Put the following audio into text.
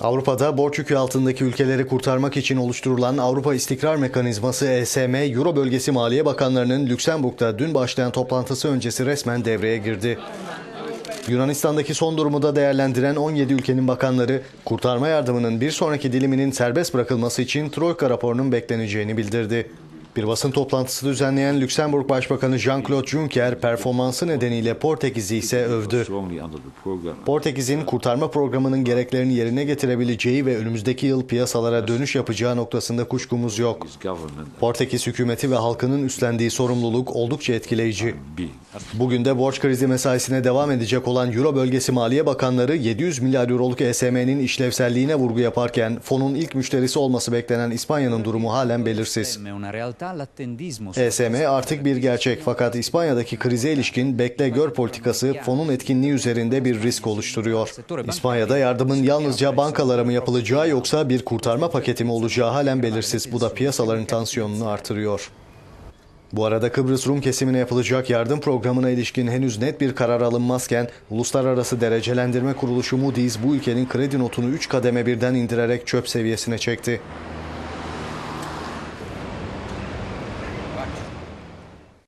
Avrupa'da borç yükü altındaki ülkeleri kurtarmak için oluşturulan Avrupa İstikrar Mekanizması ESM, Euro bölgesi Maliye Bakanlarının Lüksemburg'da dün başlayan toplantısı öncesi resmen devreye girdi. Yunanistan'daki son durumu da değerlendiren 17 ülkenin bakanları, kurtarma yardımının bir sonraki diliminin serbest bırakılması için Troika raporunun bekleneceğini bildirdi. Bir basın toplantısı düzenleyen Lüksemburg Başbakanı Jean-Claude Juncker performansı nedeniyle Portekiz'i ise övdü. Portekiz'in kurtarma programının gereklerini yerine getirebileceği ve önümüzdeki yıl piyasalara dönüş yapacağı noktasında kuşkumuz yok. Portekiz hükümeti ve halkının üstlendiği sorumluluk oldukça etkileyici. Bugün de borç krizi mesaisine devam edecek olan Euro bölgesi Maliye Bakanları 700 milyar euroluk ESM'nin işlevselliğine vurgu yaparken fonun ilk müşterisi olması beklenen İspanya'nın durumu halen belirsiz. ESM artık bir gerçek fakat İspanya'daki krize ilişkin bekle gör politikası fonun etkinliği üzerinde bir risk oluşturuyor. İspanya'da yardımın yalnızca bankalara mı yapılacağı yoksa bir kurtarma paketi mi olacağı halen belirsiz. Bu da piyasaların tansiyonunu artırıyor. Bu arada Kıbrıs Rum kesimine yapılacak yardım programına ilişkin henüz net bir karar alınmazken Uluslararası Derecelendirme Kuruluşu Moody's bu ülkenin kredi notunu 3 kademe birden indirerek çöp seviyesine çekti. much.